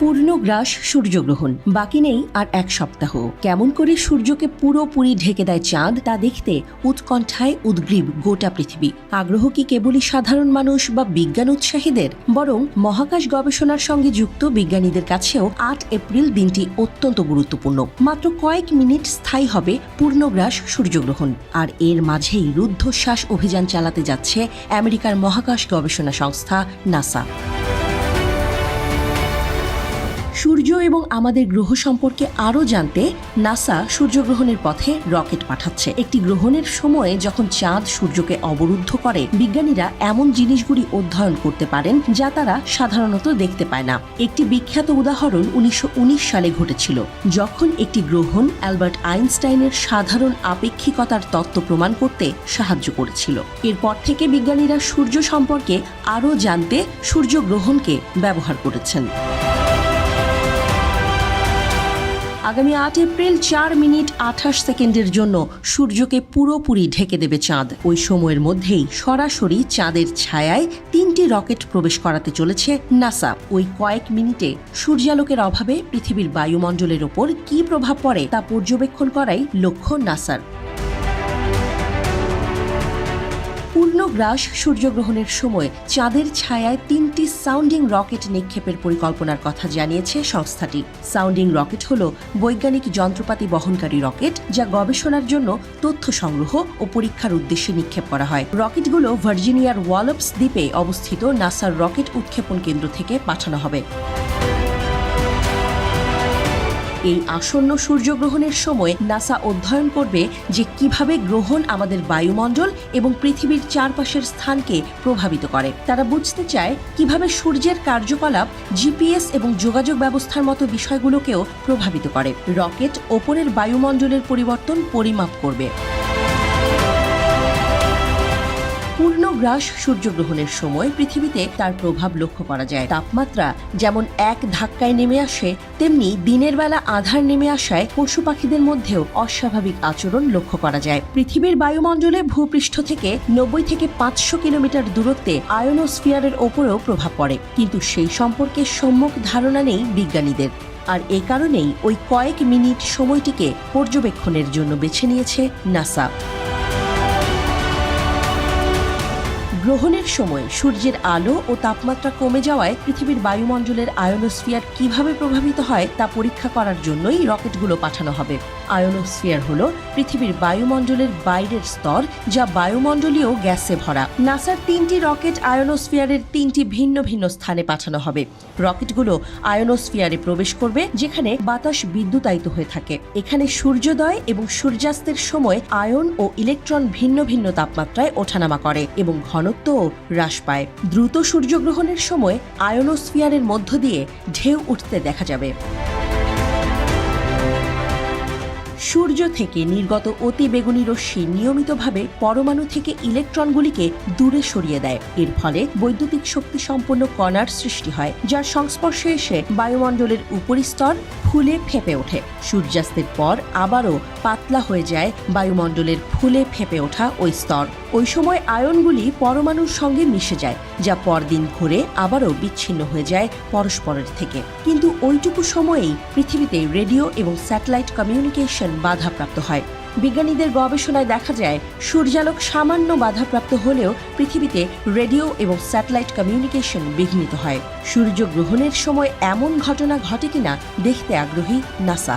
পূর্ণগ্রাস সূর্যগ্রহণ। বাকি নেই আর এক সপ্তাহ। কেমন করে সূর্যকে পুরোপুরি ঢেকে দেয় চাঁদ, তা দেখতে উৎকণ্ঠায় উদ্গ্রীব গোটা পৃথিবী। আগ্রহ কি কেবলই সাধারণ মানুষ বা বিজ্ঞান উৎসাহীদের? বরং মহাকাশ গবেষণার সঙ্গে যুক্ত বিজ্ঞানীদের কাছেও আট এপ্রিল দিনটি অত্যন্ত গুরুত্বপূর্ণ। মাত্র কয়েক মিনিট স্থায়ী হবে পূর্ণগ্রাস সূর্যগ্রহণ। আর এর মাঝেই রুদ্ধশ্বাস অভিযান চালাতে যাচ্ছে আমেরিকার মহাকাশ গবেষণা সংস্থা নাসা। সূর্য এবং আমাদের গ্রহ সম্পর্কে আরও জানতে নাসা সূর্যগ্রহণের পথে রকেট পাঠাচ্ছে। একটি গ্রহণের সময়ে যখন চাঁদ সূর্যকে অবরুদ্ধ করে, বিজ্ঞানীরা এমন জিনিসগুলি অধ্যয়ন করতে পারেন যা তারা সাধারণত দেখতে পায় না। একটি বিখ্যাত উদাহরণ উনিশশো উনিশ সালে ঘটেছিল। যখন একটি গ্রহণ অ্যালবার্ট আইনস্টাইনের সাধারণ আপেক্ষিকতার তত্ত্ব প্রমাণ করতে সাহায্য করেছিল। এরপর থেকে বিজ্ঞানীরা সূর্য সম্পর্কে আরও জানতে সূর্যগ্রহণকে ব্যবহার করেছেন। আগামী আট এপ্রিল চার মিনিট আঠাশ সেকেন্ডের জন্য সূর্যকে পুরোপুরি ঢেকে দেবে চাঁদ। ওই সময়ের মধ্যেই সরাসরি চাঁদের ছায়ায় তিনটি রকেট প্রবেশ করাতে চলেছে নাসা। ওই কয়েক মিনিটে সূর্যালোকের অভাবে পৃথিবীর বায়ুমণ্ডলের ওপর কি প্রভাব পড়ে তা পর্যবেক্ষণ করাই লক্ষ্য নাসার। পূর্ণগ্রাস সূর্যগ্রহণের সময় চাঁদের ছায়ায় তিনটি সাউন্ডিং রকেট নিক্ষেপের পরিকল্পনার কথা জানিয়েছে সংস্থাটি। সাউন্ডিং রকেট হল বৈজ্ঞানিক যন্ত্রপাতি বহনকারী রকেট যা গবেষণার জন্য তথ্য সংগ্রহ ও পরীক্ষার উদ্দেশ্যে নিক্ষেপ করা হয়। রকেটগুলো ভার্জিনিয়ার ওয়ালপস দ্বীপে অবস্থিত নাসার রকেট উৎক্ষেপণ কেন্দ্র থেকে পাঠানো হবে। এই আসন্ন সূর্যগ্রহণের সময় নাসা অধ্যয়ন করবে যে কীভাবে গ্রহণ আমাদের বায়ুমণ্ডল এবং পৃথিবীর চারপাশের স্থানকে প্রভাবিত করে। তারা বুঝতে চায় কীভাবে সূর্যের কার্যকলাপ, জিপিএস এবং যোগাযোগ ব্যবস্থার মতো বিষয়গুলোকেও প্রভাবিত করে। রকেট ওপরের বায়ুমণ্ডলের পরিবর্তন পরিমাপ করবে। পূর্ণগ্রাস সূর্যগ্রহণের সময় পৃথিবীতে তার প্রভাব লক্ষ্য করা যায়। তাপমাত্রা যেমন এক ধাক্কায় নেমে আসে, তেমনি দিনের বেলা আধার নেমে আসায় পশু পাখিদের মধ্যেও অস্বাভাবিক আচরণ লক্ষ্য করা যায়। পৃথিবীর বায়ুমণ্ডলে ভূপৃষ্ঠ থেকে নব্বই থেকে পাঁচশো কিলোমিটার দূরত্বে আয়নোস্ফিয়ারের ওপরেও প্রভাব পড়ে। কিন্তু সেই সম্পর্কে সম্যক ধারণা নেই বিজ্ঞানীদের। আর এ কারণেই ওই কয়েক মিনিট সময়টিকে পর্যবেক্ষণের জন্য বেছে নিয়েছে নাসা। গ্রহণের সময় সূর্যের আলো ও তাপমাত্রা কমে যাওয়ায় পৃথিবীর বায়ুমণ্ডলের আয়নোস্ফিয়ার কীভাবে প্রভাবিত হয় তা পরীক্ষা করার জন্যই রকেটগুলো পাঠানো হবে। আয়নোস্ফিয়ার হল পৃথিবীর বায়ুমণ্ডলের বাইরের স্তর, যা বায়ুমণ্ডলীয় গ্যাসে ভরা। নাসার তিনটি রকেট আয়নোস্ফিয়ারের তিনটি ভিন্ন ভিন্ন স্থানে পাঠানো হবে। রকেটগুলো আয়নোস্ফিয়ারে প্রবেশ করবে, যেখানে বাতাস বিদ্যুতায়িত হয়ে থাকে। এখানে সূর্যোদয় এবং সূর্যাস্তের সময় আয়ন ও ইলেকট্রন ভিন্ন ভিন্ন তাপমাত্রায় ওঠানামা করে এবং ঘনত্বও হ্রাস পায়। দ্রুত সূর্যগ্রহণের সময় আয়নোস্ফিয়ারের মধ্য দিয়ে ঢেউ উঠতে দেখা যাবে। সূর্য থেকে নির্গত অতি বেগুনি রশ্মি নিয়মিতভাবে পরমাণু থেকে ইলেকট্রনগুলিকে দূরে সরিয়ে দেয়। এর ফলে বৈদ্যুতিক শক্তি সম্পন্ন কণার সৃষ্টি হয়, যার সংস্পর্শে এসে বায়ুমণ্ডলের উপরিস্তর ফুলে ফেঁপে ওঠে। সূর্যাস্তের পর আবারও পাতলা হয়ে যায়, বায়ুমণ্ডলের ফুলে ফেঁপে ওঠা ওই স্তর। ওই সময় আয়নগুলি পরমাণুর সঙ্গে মিশে যায়, যা পরদিন ঘুরে আবারও বিচ্ছিন্ন হয়ে যায় পরস্পরের থেকে। কিন্তু ওইটুকু সময়েই পৃথিবীতে রেডিও এবং স্যাটেলাইট কমিউনিকেশন বাধাপ্রাপ্ত হয়। বিজ্ঞানীদের গবেষণায় দেখা যায়, সূর্যালোক সামান্য বাধাপ্রাপ্ত হলেও পৃথিবীতে রেডিও এবং স্যাটেলাইট কমিউনিকেশন বিঘ্নিত হয়। সূর্য গ্রহণের সময় এমন ঘটনা ঘটে কিনা দেখতে আগ্রহী নাসা।